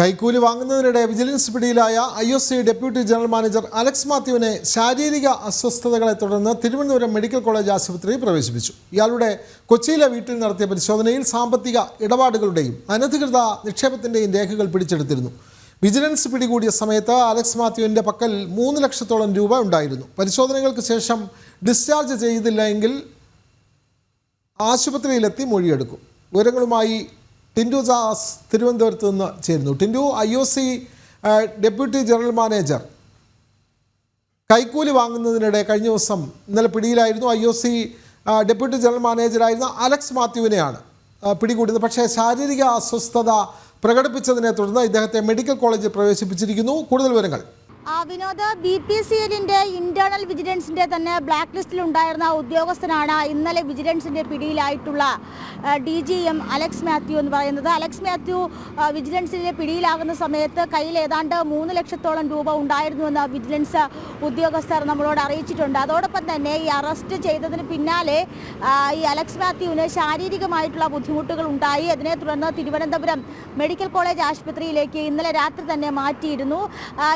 കൈക്കൂലി വാങ്ങുന്നതിനിടെ വിജിലൻസ് പിടിയിലായ I S C deputy general manager Alex മാത്യുവിനെ ശാരീരിക അസ്വസ്ഥതകളെ തുടർന്ന് തിരുവനന്തപുരം മെഡിക്കൽ കോളേജ് ആശുപത്രിയിൽ പ്രവേശിപ്പിച്ചു. ഇയാളുടെ കൊച്ചിയിലെ വീട്ടിൽ നടത്തിയ പരിശോധനയിൽ സാമ്പത്തിക ഇടപാടുകളുടെയും അനധികൃത നിക്ഷേപത്തിന്റെയും രേഖകൾ പിടിച്ചെടുത്തിരുന്നു. വിജിലൻസ് പിടികൂടിയ സമയത്ത് അലക്സ് മാത്യുവിന്റെ പക്കൽ മൂന്ന് ലക്ഷത്തോളം രൂപ ഉണ്ടായിരുന്നു. പരിശോധനകൾക്ക് ശേഷം ഡിസ്ചാർജ് ചെയ്തില്ല എങ്കിൽ ആശുപത്രിയിലെത്തി മൊഴിയെടുക്കും. വിവരങ്ങളുമായി ടിൻഡു ദാസ് തിരുവനന്തപുരത്ത് നിന്ന് ചേരുന്നു. Tindu I O C deputy general manager. കൈക്കൂലി വാങ്ങുന്നതിനിടെ കഴിഞ്ഞ ദിവസം ഇന്നലെ പിടിയിലായിരുന്നു I O C deputy general മാനേജറായിരുന്ന Alex മാത്യുവിനെയാണ് പിടികൂടുന്നത്. പക്ഷേ ശാരീരിക അസ്വസ്ഥത പ്രകടിപ്പിച്ചതിനെ തുടർന്ന് ഇദ്ദേഹത്തെ മെഡിക്കൽ കോളേജിൽ പ്രവേശിപ്പിച്ചിരിക്കുന്നു. കൂടുതൽ വിവരങ്ങൾ. വിനോദ് ബി പി സി എല്ലിന്റെ ഇന്റേണൽ വിജിലൻസിന്റെ തന്നെ ബ്ലാക്ക് ലിസ്റ്റിൽ ഉണ്ടായിരുന്ന ഉദ്യോഗസ്ഥനാണ് ഇന്നലെ വിജിലൻസിന്റെ പിടിയിലായിട്ടുള്ള D G M Alex Mathew എന്ന് പറയുന്നത്. അലക്സ് മാത്യു വിജിലൻസിന്റെ പിടിയിലാകുന്ന സമയത്ത് കയ്യിൽ ഏതാണ്ട് മൂന്ന് ലക്ഷത്തോളം രൂപ ഉണ്ടായിരുന്നുവെന്ന് വിജിലൻസ് ഉദ്യോഗസ്ഥർ നമ്മളോട് അറിയിച്ചിട്ടുണ്ട്. അതോടൊപ്പം തന്നെ ഈ അറസ്റ്റ് ചെയ്തതിന് പിന്നാലെ ഈ അലക്സ് മാത്യുവിന് ശാരീരികമായിട്ടുള്ള ബുദ്ധിമുട്ടുകൾ ഉണ്ടായി. അതിനെ തുടർന്ന് തിരുവനന്തപുരം മെഡിക്കൽ കോളേജ് ആശുപത്രിയിലേക്ക് ഇന്നലെ രാത്രി തന്നെ മാറ്റിയിരുന്നു.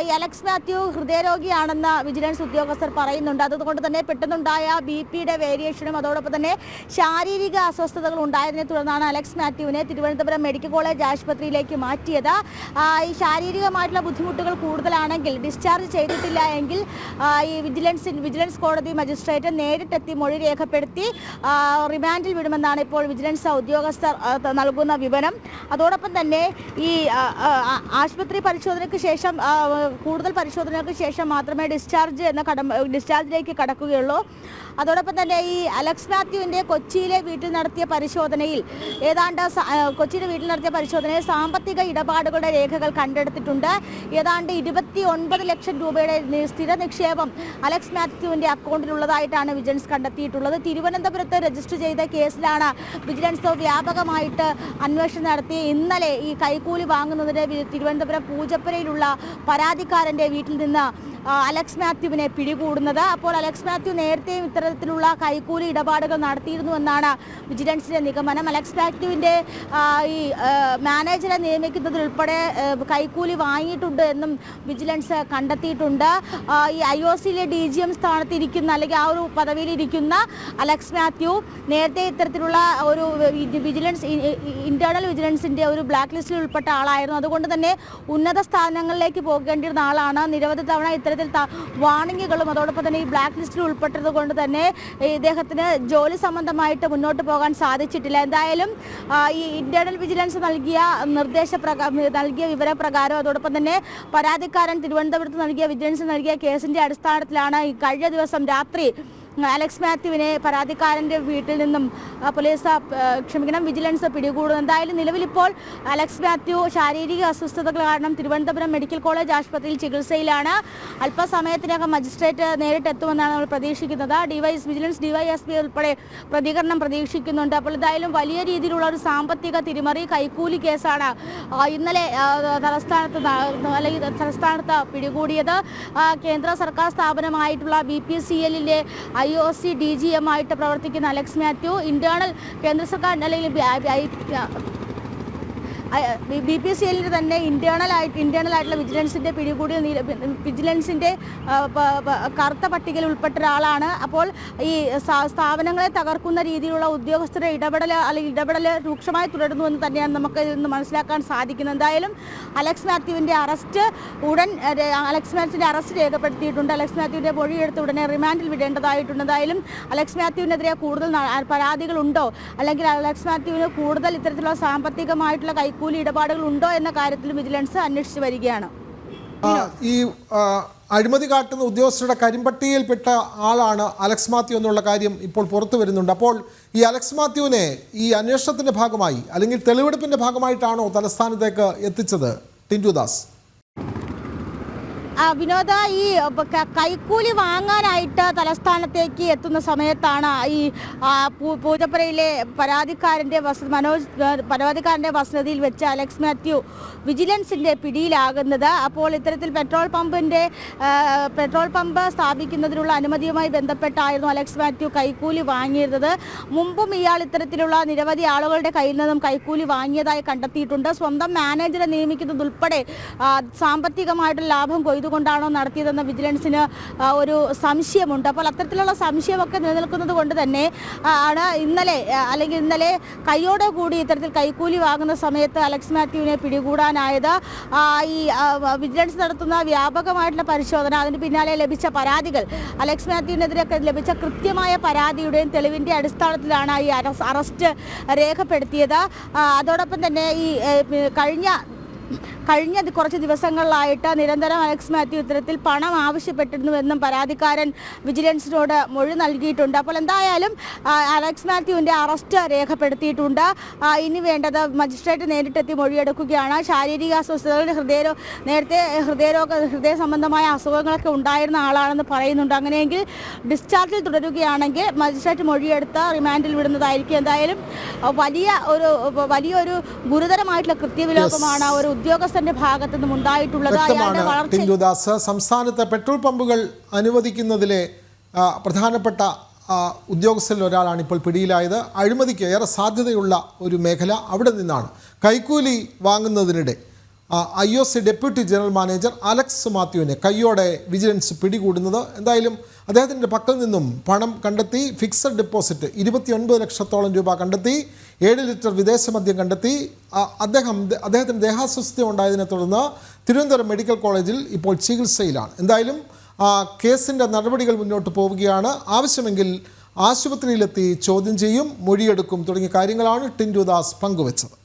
ഈ അലക്സ് മാത്യു ഹൃദയരോഗിയാണെന്ന് വിജിലൻസ് ഉദ്യോഗസ്ഥർ പറയുന്നുണ്ട്. അതുകൊണ്ട് തന്നെ പെട്ടെന്നുണ്ടായ ബി പിയുടെ വേരിയേഷനും അതോടൊപ്പം തന്നെ ശാരീരിക അസ്വസ്ഥതകൾ ഉണ്ടായതിനെ തുടർന്നാണ് അലക്സ് മാത്യുവിനെ തിരുവനന്തപുരം മെഡിക്കൽ കോളേജ് ആശുപത്രിയിലേക്ക് മാറ്റിയത്. ഈ ശാരീരികമായിട്ടുള്ള ബുദ്ധിമുട്ടുകൾ കൂടുതലാണെങ്കിൽ ഡിസ്ചാർജ് ചെയ്തിട്ടില്ല എങ്കിൽ ഈ വിജിലൻസ് വിജിലൻസ് കോടതി മജിസ്ട്രേറ്റ് നേരിട്ടെത്തി മൊഴി രേഖപ്പെടുത്തി റിമാൻഡിൽ വിടുമെന്നാണ് ഇപ്പോൾ വിജിലൻസ് ഉദ്യോഗസ്ഥർ നൽകുന്ന വിവരം. അതോടൊപ്പം തന്നെ ഈ ആശുപത്രി പരിശോധനയ്ക്ക് ശേഷം കൂടുതൽ പരിശോധനകൾക്ക് ശേഷം മാത്രമേ ഡിസ്ചാർജ് എന്ന കടമ ഡിസ്ചാർജിലേക്ക് കടക്കുകയുള്ളൂ. അതോടൊപ്പം തന്നെ ഈ അലക്സ് മാത്യുവിന്റെ കൊച്ചിയിലെ വീട്ടിൽ നടത്തിയ പരിശോധനയിൽ ഏതാണ്ട് കൊച്ചിയിലെ വീട്ടിൽ നടത്തിയ പരിശോധനയിൽ സാമ്പത്തിക ഇടപാടുകളുടെ രേഖകൾ കണ്ടെടുത്തിട്ടുണ്ട്. ഏതാണ്ട് ഇരുപത്തി ഒൻപത് ലക്ഷം രൂപയുടെ സ്ഥിര നിക്ഷേപം അലക്സ് മാത്യുവിന്റെ അക്കൗണ്ടിലുള്ളതായിട്ടാണ് വിജിലൻസ് കണ്ടെത്തിയിട്ടുള്ളത്. തിരുവനന്തപുരത്ത് രജിസ്റ്റർ ചെയ്ത കേസിലാണ് വിജിലൻസ് വ്യാപകമായിട്ട് അന്വേഷണം നടത്തി. ഇന്നലെ ഈ കൈക്കൂലി വാങ്ങുന്നതിന് തിരുവനന്തപുരം പൂജപ്പുരയിലുള്ള പരാതിക്കാരന്റെ വീട്ടിൽ നിന്ന് അലക്സ് മാത്യുവിനെ പിടികൂടുന്നത്. അപ്പോൾ അലക്സ് മാത്യു നേരത്തെയും ഇത്തരത്തിലുള്ള കൈക്കൂലി ഇടപാടുകൾ നടത്തിയിരുന്നു എന്നാണ് വിജിലൻസിന്റെ നിഗമനം. അലക്സ് മാത്യുവിന്റെ ഈ മാനേജറെ നിയമിക്കുന്നതിലുൾപ്പെടെ കൈക്കൂലി വാങ്ങിയിട്ടുണ്ട് എന്നും വിജിലൻസ് കണ്ടെത്തിയിട്ടുണ്ട്. ഈ ഐ ഒ സിയിലെ ഡി ജി എം സ്ഥാനത്തിരിക്കുന്ന അല്ലെങ്കിൽ ആ ഒരു പദവിയിലിരിക്കുന്ന അലക്സ് മാത്യു നേരത്തെ ഇത്തരത്തിലുള്ള ഒരു വിജിലൻസ് ഇന്റേണൽ വിജിലൻസിന്റെ ഒരു ബ്ലാക്ക് ലിസ്റ്റിൽ ഉൾപ്പെട്ട ആളായിരുന്നു. അതുകൊണ്ട് തന്നെ ഉന്നത സ്ഥാനങ്ങളിലേക്ക് പോകേണ്ടിയിരുന്ന ആളാണ് നിരവധി തവണ ഇത്തരത്തിൽ വാണിങ്ങുകളും അതോടൊപ്പം തന്നെ ഈ ബ്ലാക്ക് ലിസ്റ്റിൽ ഉൾപ്പെട്ടത് കൊണ്ട് തന്നെ ഇദ്ദേഹത്തിന് ജോലി സംബന്ധമായിട്ട് മുന്നോട്ട് പോകാൻ സാധിച്ചിട്ടില്ല. എന്തായാലും ഈ ഇന്റേണൽ വിജിലൻസ് നൽകിയ നിർദ്ദേശപ്രകാരം നൽകിയ വിവരപ്രകാരം അതോടൊപ്പം തന്നെ പരാതിക്കാരൻ തിരുവനന്തപുരത്ത് നൽകിയ വിജിലൻസ് നൽകിയ കേസിന്റെ അടിസ്ഥാനത്തിലാണ് ഈ കഴിഞ്ഞ ദിവസം രാത്രി അലക്സ് മാത്യുവിനെ പരാതിക്കാരന്റെ വീട്ടിൽ നിന്നും പോലീസ് ക്ഷമിക്കണം വിജിലൻസ് പിടികൂടുന്നു എന്തായാലും നിലവിലിപ്പോൾ അലക്സ് മാത്യു ശാരീരിക അസ്വസ്ഥതകൾ കാരണം തിരുവനന്തപുരം മെഡിക്കൽ കോളേജ് ആശുപത്രിയിൽ ചികിത്സയിലാണ്. അല്പസമയത്തിനകം മജിസ്ട്രേറ്റ് നേരിട്ടെത്തുമെന്നാണ് നമ്മൾ പ്രതീക്ഷിക്കുന്നത്. ഡിവൈസ് വിജിലൻസ് ഡിവൈഎസ്പി ഉൾപ്പെടെ പ്രതികരണം പ്രതീക്ഷിക്കുന്നുണ്ട്. അപ്പോൾ എന്തായാലും വലിയ രീതിയിലുള്ള ഒരു സാമ്പത്തിക തിരിമറി കൈക്കൂലി കേസാണ് ഇന്നലെ തലസ്ഥാനത്ത് അല്ലെങ്കിൽ തലസ്ഥാനത്ത് പിടികൂടിയത്. കേന്ദ്ര സർക്കാർ സ്ഥാപനമായിട്ടുള്ള ബി പി സി എല്ലിന്റെ O C D G M ആയിട്ട് പ്രവർത്തിക്കുന്ന അലക്സ് മാത്യു. ഇന്റേണൽ കേന്ദ്ര സർക്കാർ അല്ലെങ്കിൽ ബി- പി സി എല്ലിന്റെ തന്നെ ഇന്റേണൽ ആയിട്ടുള്ള വിജിലൻസിന്റെ പിടികൂടി വിജിലൻസിന്റെ കറുത്ത പട്ടികയിൽ ഉൾപ്പെട്ട ഒരാളാണ്. അപ്പോൾ ഈ സ്ഥാപനങ്ങളെ തകർക്കുന്ന രീതിയിലുള്ള ഉദ്യോഗസ്ഥരുടെ ഇടപെടൽ അല്ലെങ്കിൽ ഇടപെടൽ രൂക്ഷമായി തുടരുന്നു എന്ന് തന്നെയാണ് നമുക്ക് ഇതിൽ നിന്ന് മനസ്സിലാക്കാൻ സാധിക്കുന്നത്. എന്തായാലും അലക്സ് മാത്യുവിന്റെ അറസ്റ്റ് ഉടൻ അലക്സ് മാത്യുവിന്റെ അറസ്റ്റ് രേഖപ്പെടുത്തിയിട്ടുണ്ട്. അലക്സ് മാത്യുവിന്റെ മൊഴിയെടുത്ത് ഉടനെ റിമാൻഡിൽ വിടേണ്ടതായിട്ടുണ്ട്. എന്തായാലും അലക്സ് മാത്യുവിനെതിരെ കൂടുതൽ പരാതികളുണ്ടോ? അല്ലെങ്കിൽ അലക്സ് മാത്യുവിന് കൂടുതൽ ഇത്തരത്തിലുള്ള സാമ്പത്തികമായിട്ടുള്ള കൈക്കൂലി ഇടപാടുകൾ ഉണ്ടോ എന്ന കാര്യത്തിൽ വിജിലൻസ് അന്വേഷിച്ചു വരികയാണ്. ഈ അഴിമതി കാട്ടുന്ന ഉദ്യോഗസ്ഥരുടെ കരിമ്പട്ടികയിൽപ്പെട്ട ആളാണ് അലക്സ് മാത്യു എന്നുള്ള കാര്യം ഇപ്പോൾ പുറത്തു വരുന്നുണ്ട്. അപ്പോൾ ഈ അലക്സ് മാത്യുവിനെ ഈ അന്വേഷണത്തിന്റെ ഭാഗമായി അല്ലെങ്കിൽ തെളിവെടുപ്പിന്റെ ഭാഗമായിട്ടാണോ തലസ്ഥാനത്തേക്ക് എത്തിച്ചത് ടിന്റു ദാസ്? വിനോദ ഈ കൈക്കൂലി വാങ്ങാനായിട്ട് തലസ്ഥാനത്തേക്ക് എത്തുന്ന സമയത്താണ് ഈ പൂജപ്പുരയിലെ പരാതിക്കാരന്റെ വസ മനോജ് പരാതിക്കാരന്റെ വസതിയിൽ വെച്ച് അലക്സ് മാത്യു വിജിലൻസിന്റെ പിടിയിലാകുന്നത്. അപ്പോൾ ഇത്തരത്തിൽ പെട്രോൾ പമ്പിന്റെ പെട്രോൾ പമ്പ് സ്ഥാപിക്കുന്നതിനുള്ള അനുമതിയുമായി ബന്ധപ്പെട്ടായിരുന്നു അലക്സ് മാത്യു കൈക്കൂലി വാങ്ങിയിരുന്നത്. മുമ്പും ഇയാൾ ഇത്തരത്തിലുള്ള നിരവധി ആളുകളുടെ കയ്യിൽ നിന്നും കൈക്കൂലി വാങ്ങിയതായി കണ്ടെത്തിയിട്ടുണ്ട്. സ്വന്തം മാനേജറെ നിയമിക്കുന്നതുൾപ്പെടെ സാമ്പത്തികമായിട്ടുള്ള ലാഭം കൊയ്തുകൊണ്ടാണോ നടത്തിയതെന്ന വിജിലൻസിന് ഒരു സംശയമുണ്ട്. അപ്പോൾ അത്തരത്തിലുള്ള സംശയമൊക്കെ നിലനിൽക്കുന്നത് കൊണ്ട് തന്നെ ആണ് ഇന്നലെ അല്ലെങ്കിൽ ഇന്നലെ കൈയോടെ കൂടി ഇത്തരത്തിൽ കൈക്കൂലി വാങ്ങുന്ന സമയത്ത് അലക്സ് മാത്യുവിനെ പിടികൂടാനായത് ഈ വിജിലൻസ് നടത്തുന്ന വ്യാപകമായിട്ടുള്ള പരിശോധന അതിന് പിന്നാലെ ലഭിച്ച പരാതികൾ അലക്സ് മാത്യുവിനെതിരെ ലഭിച്ച കൃത്യമായ പരാതിയുടെയും തെളിവിന്റെ അടിസ്ഥാനത്തിലാണ് ഈ അറസ്റ്റ് രേഖപ്പെടുത്തിയത്. അതോടൊപ്പം തന്നെ ഈ കഴിഞ്ഞ കഴിഞ്ഞ കുറച്ച് ദിവസങ്ങളിലായിട്ട് നിരന്തരം അലക്സ് മാത്യു ഇത്തരത്തിൽ പണം ആവശ്യപ്പെട്ടിരുന്നുവെന്നും പരാതിക്കാരൻ വിജിലൻസിനോട് മൊഴി നൽകിയിട്ടുണ്ട്. അപ്പോൾ എന്തായാലും അലക്സ് മാത്യുവിന്റെ അറസ്റ്റ് രേഖപ്പെടുത്തിയിട്ടുണ്ട്. ഇനി വേണ്ടത് മജിസ്ട്രേറ്റ് നേരിട്ടെത്തി മൊഴിയെടുക്കുകയാണ്. ശാരീരിക അസ്വസ്ഥതകൾ ഹൃദയരോ നേരത്തെ ഹൃദയരോഗ ഹൃദയ സംബന്ധമായ അസുഖങ്ങളൊക്കെ ഉണ്ടായിരുന്ന ആളാണെന്ന് പറയുന്നുണ്ട്. അങ്ങനെയെങ്കിൽ ഡിസ്ചാർജിൽ തുടരുകയാണെങ്കിൽ മജിസ്ട്രേറ്റ് മൊഴിയെടുത്ത് റിമാൻഡിൽ വിടുന്നതായിരിക്കും. എന്തായാലും വലിയ ഒരു വലിയൊരു ഗുരുതരമായിട്ടുള്ള കൃത്യവിലോപമാണ് ഒരു ഉദ്യോഗസ്ഥന്റെ ഭാഗത്തു നിന്നും ഉണ്ടായിട്ടുള്ളത് വ്യക്തമാണ്. അയാളുടെ വളർച്ച. സംസ്ഥാനത്തെ പെട്രോൾ പമ്പുകൾ അനുവദിക്കുന്നതിലെ പ്രധാനപ്പെട്ട ഉദ്യോഗസ്ഥരിൽ ഒരാളാണ് ഇപ്പോൾ പിടിയിലായത്. അഴിമതിക്ക് ഏറെ സാധ്യതയുള്ള ഒരു മേഖല അവിടെ നിന്നാണ്. കൈക്കൂലി വാങ്ങുന്നതിനിടെ I O C deputy general manager Alex മാത്യുവിനെ കയ്യോടെ വിജിലൻസ് പിടികൂടുന്നത്. എന്തായാലും അദ്ദേഹത്തിന്റെ പക്കൽ നിന്നും പണം കണ്ടെത്തി ഫിക്സഡ് ഡെപ്പോസിറ്റ് ഇരുപത്തിയൊൻപത് ലക്ഷത്തോളം രൂപ കണ്ടെത്തി ഏഴ് ലിറ്റർ വിദേശ മദ്യം കണ്ടെത്തി. അദ്ദേഹം അദ്ദേഹത്തിന് ദേഹാസ്വസ്ഥ ഉണ്ടായതിനെ തുടർന്ന് തിരുവനന്തപുരം മെഡിക്കൽ കോളേജിൽ ഇപ്പോൾ ചികിത്സയിലാണ്. എന്തായാലും കേസിന്റെ നടപടികൾ മുന്നോട്ട് പോവുകയാണ്. ആവശ്യമെങ്കിൽ ആശുപത്രിയിലെത്തി ചോദ്യം ചെയ്യും മൊഴിയെടുക്കും തുടങ്ങിയ കാര്യങ്ങളാണ് ടിൻഡു ദാസ് പങ്കുവച്ചത്.